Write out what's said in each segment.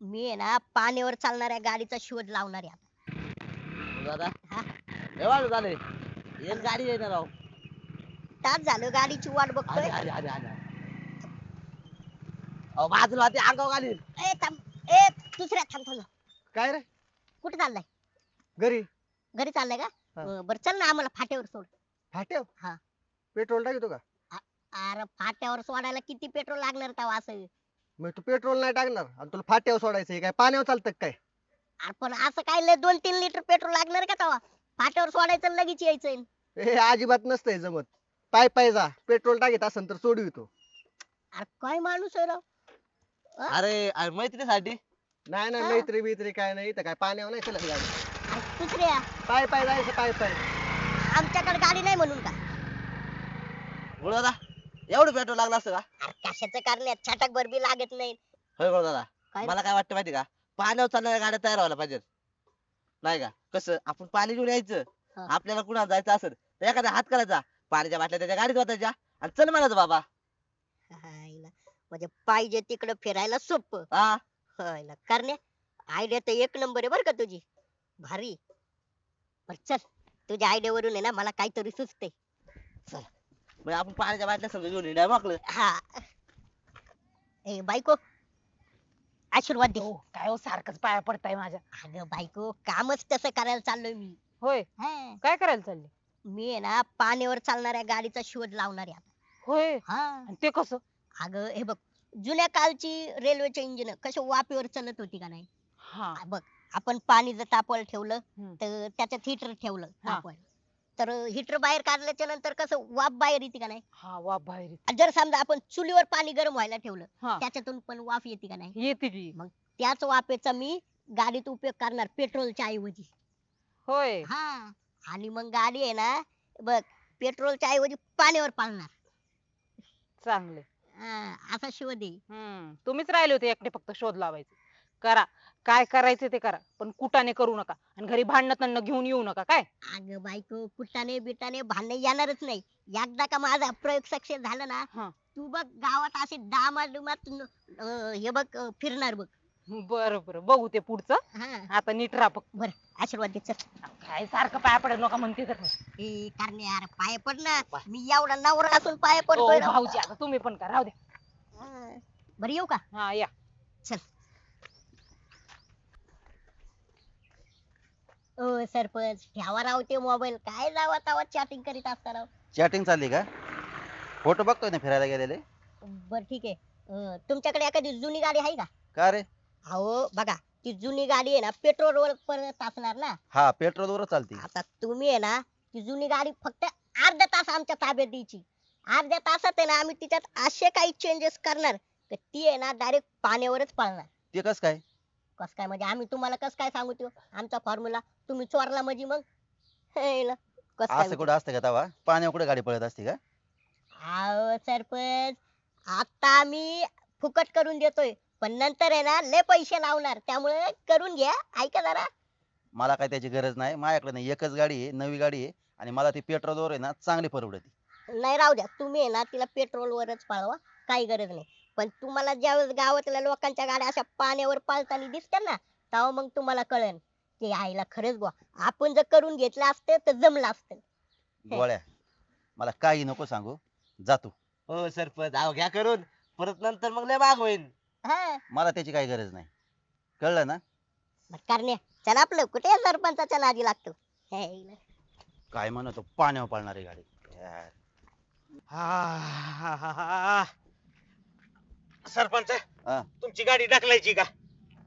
मी आहे ना पाण्यावर चालणाऱ्या गाडीचा शोध लावणार आहे आता. दादा हा? एवढं झाले. एक गाडी येणार राव. तास झालं गाडीची वाट आले बघतोय आले आले आले. अहो बाजूला ते अंगावर आली. ए थांब. ए दुसऱ्या थांब थांब. काय रे? कुठे चाललाय? घरी. घरी चाललाय का? हा. अं, बरं चल ना आम्हाला फाट्यावर सोड. फाट्याव हा. पेट्रोल टाकतो का? अरे फाट्यावर सोडायला किती पेट्रोल लागणार तेव्हा असं. मग तू पेट्रोल नाही टाकणार आणि तुला फाट्यावर सोडायचं हे काय? पाण्यावर चालतं का काय? अरे पण असं काय लय दोन तीन लिटर पेट्रोल लागणार का तेव्हा फाट्यावर सोडायचं आणि लगेच यायचं हे अजिबात नसतंय जमत. पाय पाय जा. पेट्रोल टाकीत असेल तर सोडवितो अरे काय माणूस आहे राव? अरे अरे मैत्रीसाठी? नाही नाही हा. मैत्री बित्री काय नाही. तर काय पाण्यावर नाही चलत गाडी? अरे दुसऱ्या पाय पाय जायचं पाय पाय. आमच्याकडे गाडी नाही म्हणून का? बोल दादा एवढं पेट्रोल लागलं असतं का? कशाचं कारण छटाक बी लागत नाही. होय बोल दादा. काय मला काय वाटतं माहिती का? पाण्यावर चालणाऱ्या गाड्या तयार व्हायला पाहिजेत. नाही का? कसं? आपण पाणी घेऊन यायचं. हा. आपल्याला कुणाला जायचं असेल तर एखादा हात करायचा. पाण्याच्या बाटल्या त्याच्या गाडीत वाटायच्या. आणि चल म्हणायचं बाबा. हायला. म्हणजे पाहिजे तिकडं फिरायला सोपं. हा हायला. आयडिया तर एक नंबर आहे बर का तुझी. भारी. बर चल. तुझ्या आयडिया वरून आहे ना मला काहीतरी सुचते म्हणजे आपण पाण्याच्या बाटल्या सगळं घेऊन येणार मग हा ए बायको आशीर्वाद दे हो काय हो सारखंच पाया पडताय माझ्या अगं बायको कामच तसं करायला चाललोय मी होय हा. काय करायला चालले मी आहे ना पाण्यावर चालणाऱ्या गाडीचा शोध लावणार आहे आता होय हा आणि ते कसं अगं हे बघ जुन्या कालची रेल्वेचे इंजिन कशी वाफेवर चालत होती का नाही हा बघ आपण पाणी जर तापवायला ठेवलं हम्म. तर त्याच्यात हिटर ठेवलं हा. तापवायला तर हिटर बाहेर काढल्याच्या नंतर कसं वाफ बाहेर येते का नाही? हा वा बाहेर जर समजा आपण चुलीवर पाणी गरम व्हायला ठेवलं हा. त्याच्यातून पण वाफ येते का नाही? येते की. त्याच वाफेचा मी गाडीत उपयोग करणार पेट्रोलच्या ऐवजी. होय. हा. आणि मग गाडी आहे ना बघ पेट्रोलच्या ऐवजी पाण्यावर पाळणार. चांगले हा, असा शोध आहे. हम्म. तुम्हीच राहिले होते एकटे फक्त शोध लावायचे. करा. काय करायचे ते करा. पण कुटाने करू नका. आणि घरी भांडण घेऊन येऊ नका. काय? अगं बायको कुटाने बिटाने भांडणे येणारच नाही. एकदा का माझा प्रयोग सक्सेस झाला ना हा. तू बघ गावात असे डामाडुमात न- अं, हे बघ अं, फिरणार बघ. बरं बरं. बघू ते पुढचं. हा. आता नीट राहा फक्त. बर. आशीर्वाद दे चल. काय सारखं पाया पडेल नका म्हणते तर. ए कारणे यार पाय पड ना. मी एवढा नवरा असून पाय ओ, पडतोय राव. भाऊजी आता तुम्ही पण करा. राहू द्या. हा. बरं येऊ का? हा या. चल. ओ सरपंच ठेवा राव ते मोबाईल काय जावा तावा चॅटिंग करीत असता राव? चॅटिंग चालली का? फोटो बघतोय ना फिरायला गेलेले? बर ठीक आहे. अं, तुमच्याकडे एखादी जुनी गाडी आहे का? का रे? अहो बघा ती जुनी गाडी आहे ना पेट्रोल वर परत असणार ना. हा पेट्रोलवर चालती. आता तुम्ही आहे ना ती जुनी गाडी फक्त अर्धा तास आमच्या ताब्यात द्यायची. अर्ध्या तासात आहे ना आम्ही तिच्यात असे काही चेंजेस करणार तर ती आहे ना डायरेक्ट पाण्यावरच पळणार. ते कस काय? कस काय म्हणजे आम्ही तुम्हाला कस काय सांगू त्यो? आमचा फॉर्म्युला तुम्ही चोरला म्हणजे मग? हे ना, कस काय असं म्हणजे? कुठं असतं का तवा? पाण्यावर कुठे गाडी पळत असते का? अहो सरपंच आता आम्ही फुकट करून देतोय. पण नंतर आहे ना लय पैसे लावणार. त्यामुळे करून घ्या. ऐका जरा. मला काय त्याची गरज नाही. माझ्याकडे नाही. एकच गाडी आहे नवी गाडी आहे. आणि मला ती पेट्रोलवर आहे ना चांगली परवडते. नाही राहू द्या. तुम्ही आहे ना तिला पेट्रोल वरच पळवा. काही गरज नाही. पण तुम्हाला ज्यावेळेस गावातल्या लोकांच्या गाड्या अशा पाण्यावर पळताना दिसत्या ना तेव्हा मग तुम्हाला कळेल की आईला खरंच बुवा आपण जर करून घेतलं असतं तर जमलं असतं. गोळ्या मला काही नको सांगू. जातो हो सरपंच. अहो घ्या करून. परत नंतर मग लय माग होईल हा. मला त्याची काही गरज नाही. कळलं ना? बरं करणे चला आपलं. कुठे सरपंचाच्या नादी लागतो? हे इला. काय म्हणतो पाण्यावर पळणारी गाडी. यार. सरपंच हा. तुमची गाडी ढकलायची का?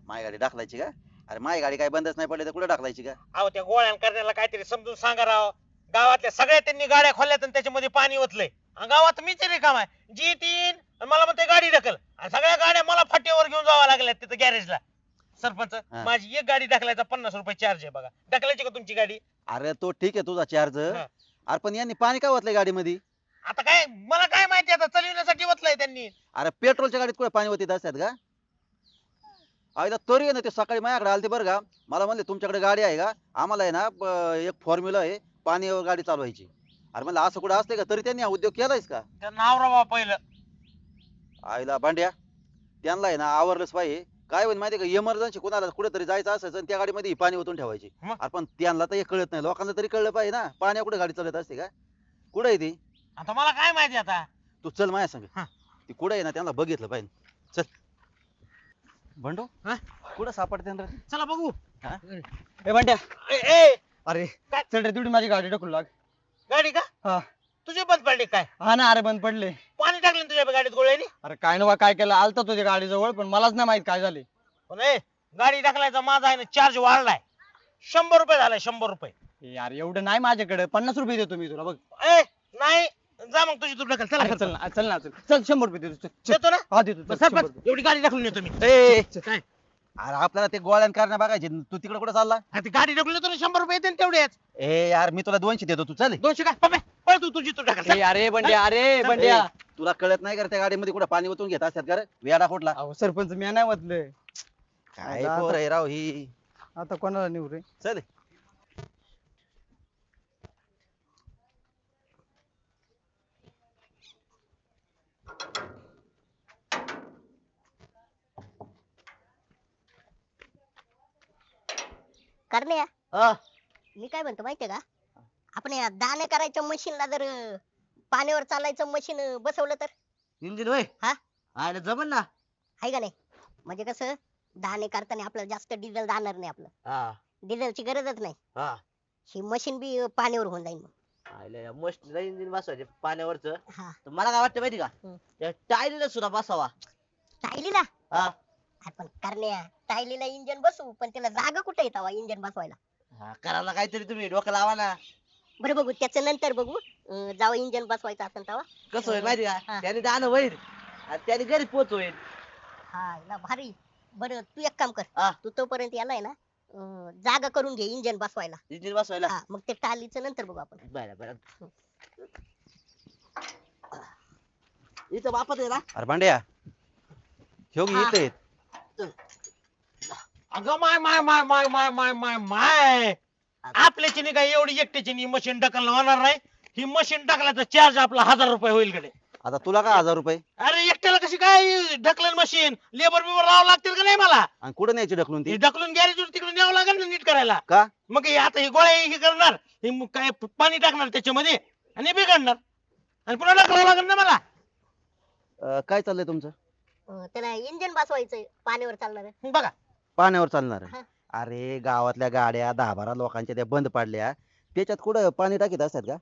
माझी गाडी टाकलायची का? अरे माझी गाडी काय बंदच नाही पडली तर कुठे टाकलायची का? अहो त्या गोळ्या करण्याला काहीतरी समजून सांगा राव. गावातल्या सगळ्या त्यांनी गाड्या खोल्यात आणि त्याच्यामध्ये पाणी ओतलंय. आणि गावात मीच रिकाम आहे जी तीन आणि मला म्हणते गाडी ढकल. आणि सगळ्या गाड्या मला फाटीवर घेऊन जावं लागल्या तिथं गॅरेजला सरपंच हा. माझी एक गाडी ढकलायचा पन्नास रुपये चार्ज आहे बघा. ढकलायची का तुमची गाडी? अरे तो ठीक आहे तुझा चार्ज हा. अरे पण यांनी पाणी काय ओतलंय गाडीमध्ये? आता काय मला काय माहिती आता चलविण्यासाठी ओतलंय त्यांनी. अरे पेट्रोलच्या गाडीत कुठे पाणी ओतीत असतात का? आईला तरी आहे ना ते सकाळी माझ्याकडे आलते बरं का. मला म्हणले तुमच्याकडे गाडी आहे का? आम्हाला आहे ना ब- एक फॉर्म्युला आहे पाणीवर गाडी चालवायची. अरे म्हणलं असं कुठं असते का? तरी त्यांनी हा उद्योग केलायस का? नाव रावा पहिलं. आईला भांड्या त्यांना आहे ना आवरलंच पाहिजे. काय होईल माहितीये का? इमर्जन्सी कोणाला कुठेतरी जायचं असायचं आणि त्या गाडीमध्ये ही पाणी ओतून ठेवायची. मग? अरे पण त्यांना तर हे कळत नाही. लोकांना तरी कळलं पाहिजे ना. पाण्या कुठे गाडी चालत असते का? कुठे आहे ती? आता मला काय माहिती आता? तू चल माझ्या संग. हा. ती कुठे आहे ना त्यांना बघितलं पाहिजे. चल. भंडू हा? कुठं सापडते रे चला बघू. ए बंड्या. ए, ए! अरे काय? चल रे तेवढी माझी गाडी ढकलू लाग. गाडी का? हा. तुझी बंद पडली काय? हा ना अरे बंद पडले. पाणी टाकलं ना तुझ्या गाडीत गोळ्यानी? अरे काय नवा काय केलं? आलता तुझ्या गाडीजवळ पण मलाच नाही माहीत काय झाले. पण ए गाडी टाकलायचा माझा आहे ना चार्ज वाढलाय. शंभर रुपये झालाय शंभर रुपये. यार एवढं नाही माझ्याकडे. पन्नास रुपये देतो मी तुला बघ. ए नाही जा मग तुझी ढकल चला अरे चल ना चल ना चल. चल शंभर रुपये देतो चल. देतो ना? हा देतो चल, शंभर एवढी गाडी टाकून येतो मी. ए काय? अरे आपल्याला ते गोळ्यान करण्या बघायचे. तू तिकडे कुठे चालला? अरे ती गाडी ढकलून येतो ना शंभर रुपये येते तेवढेच. ए यार मी तुला दोनशे देतो तू चल. दोनशे काय? पप्पे, पळ तू तुझी तू. ए, अरे बंड्या अरे बंड्या. तुला कळत नाही का रे त्या गाडीमध्ये कुठे पाणी ओतून घेत असतात का रे? वेडा कुठला? अहो सरपंच मी नाही म्हटलं काय आता- पोर आहे राव ही. आता कोणाला नेऊ रे? चल. करण्या. मी काय म्हणतो माहितीये का? आपण या दाणे करायच्या मशीनला जर अं, पाण्यावर चालायचं मशीन बसवलं तर? इंजिन होय? हा? आयला जमन ना. आहे का नाही? म्हणजे कसं दाणे करताना आपल्याला जास्त डिझेल जाणार नाही आपलं. हा. डिझेलची गरजच नाही. हा. ही मशीन बी अं, पाण्यावर होऊन जाईल मग. आयला मस्त इंजिन बसवायचे पाण्यावरच. हा. तर मला काय वाटतं माहिती का? हम्म. त्या टायरीला सुद्धा बसावा. टायलीला? हा. आपण करण्या टायलीला इंजन बसवू पण त्याला जागा कुठे येतावा इंजन बसवायला? हा करायला काहीतरी तुम्ही डोकं लावा ना. बरं बघू त्याच्या नंतर बघू अं, जेव्हा इंजन बसवायचं असेल तेव्हा कसं होईल माहिती हा. का त्याने दाणं होईल आणि त्याने घरी पोच होईल हा ना भारी. बरं तू एक काम कर. तू तोपर्यंत याला आहे ना अं, जागा करून घे इंजन बसवायला. इंजिन बसवायला? हा मग ते टालीचं नंतर बघू आपण. बरं बरं. इथं बापत आहे ना? अरे भांड्या ह्यो हा. येते अगं माय माय माय माय माय माय माय माय. आपल्याची नाही काय एवढी एकट्याची नाही मशीन टाकायला होणार नाही. ही मशीन टाकल्याचा चार्ज आपला हजार रुपये होईल कडे आता तुला काय हजार रुपये? अरे एकट्याला कशी काय ढकलन मशीन लेबर बिबर लावावं लागतील का नाही मला? आणि कुठे न्यायची ढकलून हे ती ढकलून गॅरेज तिकडे न्यावं लागेल ना नीट करायला. का? मग हे आता हे गोळ्या हे करणार हे मग काय पाणी टाकणार त्याच्यामध्ये आणि बिघडणार. आणि पुन्हा ढकलावं लागेल ना मला. अं, काय चाललंय तुमचं? अं, त्याला इंजन बसवायचं पाण्यावर चालणार. बघा पाण्यावर चालणार. आहे. हा. अरे गावातल्या गाड्या दहा बारा लोकांच्या त्या बंद पडल्या. त्याच्यात कुठं पाणी टाकीत असतात का?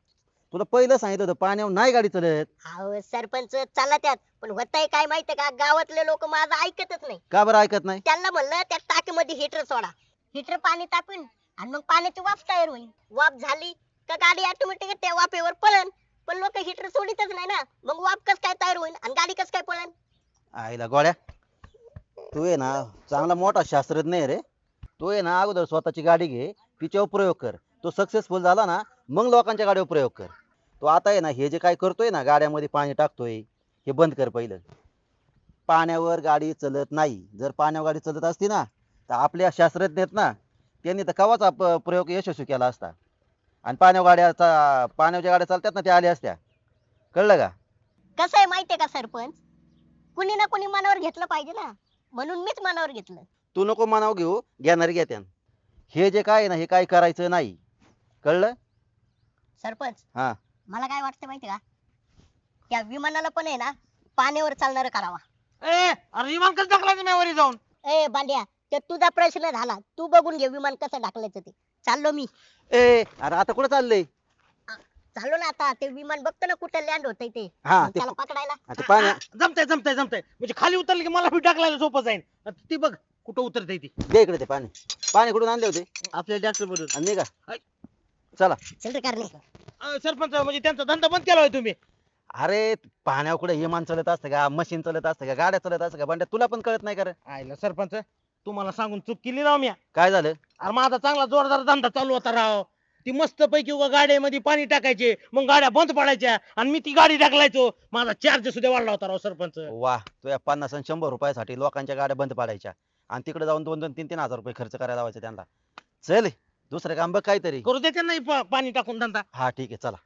तुला पहिलं सांगितलं होतं पाण्यावर नाही गाडी चालत. अहो सरपंच चाला त्यात. पण होतंय काय माहितीये का? गावातले लोक माझं ऐकतच नाही. का बरं ऐकत नाही? त्यांना म्हणलं त्या टाकीमध्ये हिटर सोडा. हिटर पाणी तापून आणि मग पाण्याची वाफ तयार होईल. वाफ झाली का गाडी ऑटोमॅटिक त्या वाफेवर पळन. पण लोक हिटर सोडितच नाही ना. मग वाफ कस काय तयार होईल आणि गाडी कस काय पळन? आईला गोळ्या. तू आहे ना चांगला मोठा शास्त्रज्ञ आहे रे. तू आहे ना अगोदर स्वतःची गाडी घे तिच्यावर प्रयोग कर. तो सक्सेसफुल झाला ना मग लोकांच्या गाडीवर प्रयोग कर. तो आता आहे ना हे जे काय करतोय ना गाड्यामध्ये पाणी टाकतोय हे बंद कर पहिलं. पाण्यावर गाडी चलत नाही. जर पाण्यावर गाडी चलत असती ना तर आपल्या शास्त्रज्ञ आहेत ना त्यांनी तर कवाच प्रयोग यशस्वी केला असता. आणि पाण्यावर गाड्याचा पाण्याच्या गाड्या चालतात ना त्या आल्या असत्या. कळलं का? कसं आहे माहितीये का सरपंच? कुणी ना कुणी मनावर घेतलं पाहिजे ना. म्हणून मीच मनावर घेतलं. तू नको मनाव घेऊ घेणारी घेत्यान हे जे काय आहे ना हे काय करायचं नाही. कळलं? सरपंच हा. मला काय वाटतं माहितीये का? त्या विमानाला पण आहे ना पाण्यावर चालणार करावा. ए अरे विमान कसं टाकलायचं नाही वरी जाऊन? ए बांड्या ते तुझा प्रश्न झाला. तू बघून घे विमान कसं ढकलायचं ते. चाललो मी. ए अरे आता कुठं चाललंय? चाललो ना आता ते विमान बघतो ना कुठं लँड होतंय ते. हा मग ते त्याला पकडायला. आता जमतंय जमतंय जमतंय. म्हणजे खाली उतरली की मला बी टाकलायला सोपं जाईल. ती बघ कुठं उतरते ती. दे इकडे ते पाणी. पाणी कुठून आणले होते? आपल्या डॉक्टर मधून आणि निघा. ऐ. चला. चल रे करणे सरपंच म्हणजे त्यांचा धंदा बंद केला होय तुम्ही? अरे पाण्यावर कुठे विमान चालत असतं का? मशीन चालत असतं का? गाड्या चालत असतं का? बंड्या तुला पण कळत नाही का रे? आयला सरपंच तुम्हाला सांगून चूक केली राव मी. काय झालं? अरे माझा चांगला जोरदार धंदा चालू होता राव. ती मस्त पैकी उगा गाड्यामध्ये पाणी टाकायचे मग गाड्या बंद पडायच्या आणि मी ती गाडी टाकलायचो माझा चार्ज सुद्धा वाढला होता राव सरपंच. वा तुझ्या पन्नास आणि शंभर रुपयासाठी लोकांच्या गाड्या बंद पाडायच्या. आणि तिकडे जाऊन दोन दोन तीन तीन हजार रुपये खर्च करायला लावायचे त्यांना. चल दुसरं काम बघ काहीतरी. करू नाही पा- पाणी टाकून धंदा. हा ठीक आहे चला.